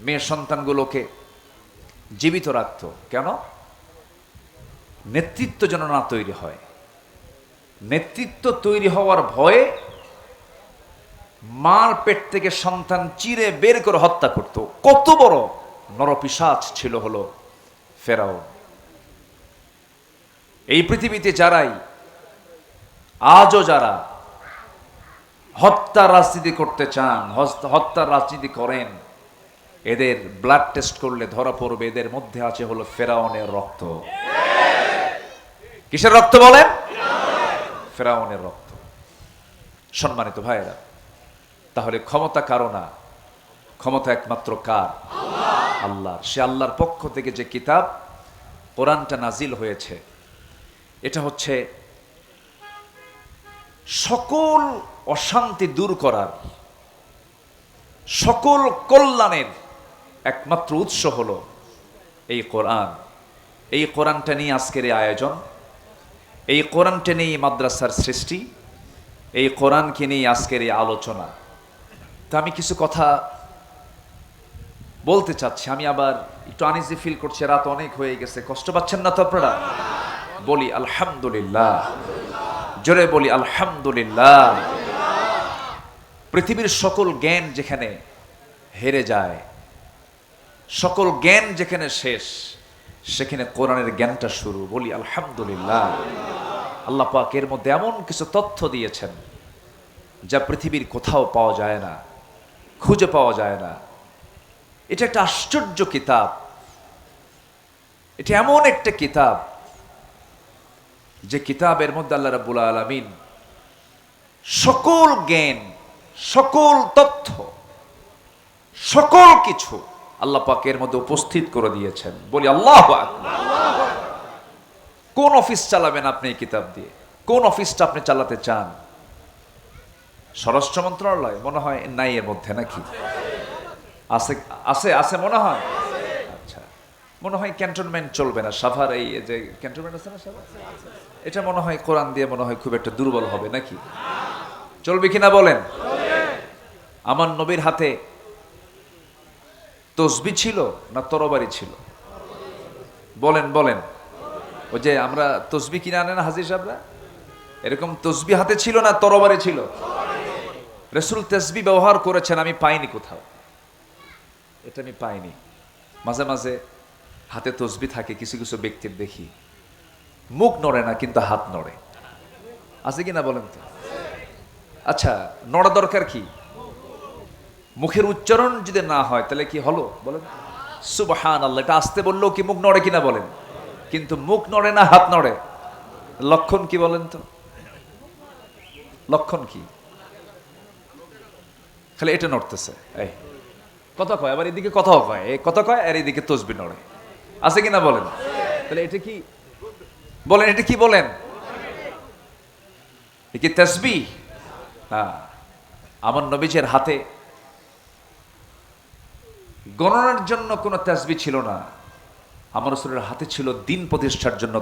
মেয়ে সন্তানগুলোকে জীবিত রাখত। কেন? নেতৃত্ব যেন না তৈরি হয়। নেতৃত্ব তৈরি হওয়ার ভয়ে মার পেট থেকে সন্তান চিরে বের করে হত্যা করত। কত বড় নরপিসাচ ছিল হলো ফেরাও এই পৃথিবীতে যারাই, আজও যারা হত্যা রাজনীতি করতে চান হত্যার রাজনীতি করেন এদের ব্লাড টেস্ট করলে ধরা পড়বে, এদের মধ্যে আছে হলো ফেরাউনের রক্ত। কিসের রক্ত বলেন? ফেরাউনের রক্ত। সম্মানিত ভাইয়েরা, তাহলে ক্ষমতা কারও না? ক্ষমতা একমাত্র কার? আল্লাহ সে আল্লাহর পক্ষ থেকে যে কিতাব কোরআনটা নাজিল হয়েছে, এটা হচ্ছে সকল অশান্তি দূর করার, সকল কল্যাণের একমাত্র উৎস হলো এই কোরআন। এই কোরআনটা নিয়ে আজকের এই আয়োজন, এই কোরআনটা নিয়ে মাদ্রাসার সৃষ্টি, এই কোরআনকে নিয়ে আজকের এই আলোচনা। তা আমি কিছু কথা বলতে চাচ্ছি, আমি আবার একটু আনিজি ফিল করছি, রাত অনেক হয়ে গেছে, কষ্ট পাচ্ছেন না তো আপনারা? বলি আলহামদুলিল্লাহ, জোরে বলি আলহামদুলিল্লাহ। পৃথিবীর সকল জ্ঞান যেখানে হেরে যায় সকল জ্ঞান যেখানে শেষ, সেখানে কোরআনের জ্ঞানটা শুরু। বলি, আলহামদুলিল্লাহ। আল্লাহ পাক এর মধ্যে এমন কিছু তথ্য দিয়েছেন, যা পৃথিবীর কোথাও পাওয়া যায় না, খুঁজে পাওয়া যায় না। এটা একটা আশ্চর্য কিতাব। এটা এমন একটা কিতাব, যে কিতাবের মধ্যে আল্লাহ রাব্বুল আলামিন সকল জ্ঞান, সকল তথ্য, সকল কিছু আল্লাহ পাকের মধ্যে উপস্থিত করে দিয়েছেন। বলি, আল্লাহ কোন অফিস চালাবেন আপনি এই কিতাব দিয়ে? কোন অফিসটা আপনি চালাতে চান? স্বরাষ্ট্র মন্ত্রণালয়? মনে হয় নাই এর মধ্যে নাকি? আছে আছে আছে মনে হয়? আচ্ছা। মনে হয় ক্যান্টনমেন্ট চলবে না। সাভার এই যে ক্যান্টনমেন্ট আছে না সাভার? এটা মনে হয় কোরআন দিয়ে মনে হয় খুব একটা দুর্বল হবে নাকি? চলবে কিনা বলেন? আমার নবীর হাতে তসবি ছিল না তরবারি ছিল? বলেন বলেন। ওই যে আমরা তসবি কিনে আনেন হাজির সাহেবরা? এরকম তসবি হাতে ছিল না তরবারি ছিল? রসুল তসবি ব্যবহার করেছেন, আমি পাইনি কোথাও। এটা আমি পাইনি। মাঝে মাঝে হাতে তসবি থাকে, কিছু কিছু ব্যক্তির দেখি। মুখ নড়ে না, কিন্তু হাত নড়ে। আছে কি না বলেন তো? আচ্ছা নড়া দরকার কি? মুখের উচ্চারণ যদি না হয়, তাহলে কি হলো? বলেন। সুবহান আল্লাহ এটা আসতে বললেও কি মুখ নড়ে কিনা বলেন? কিন্তু মুখ নড়ে না, হাত নড়ে? লক্ষণ কি বলেন তো? লক্ষণ কি? খালি এটা নড়তেছে। এই, কথা কয়, আবার এদিকে কথাও কয়। এই কথা কয়, আর এদিকে তসবি নড়ে। আছে কিনা বলেন? তাহলে এটা কি? বলেন, এটা কি বলেন? কি তসবি? হ্যাঁ আমার নবীজের হাতে গণনার জন্য কোনো তেসবি ছিল না। আমার রসুলের হাতে ছিল দিন প্রতিষ্ঠার জন্য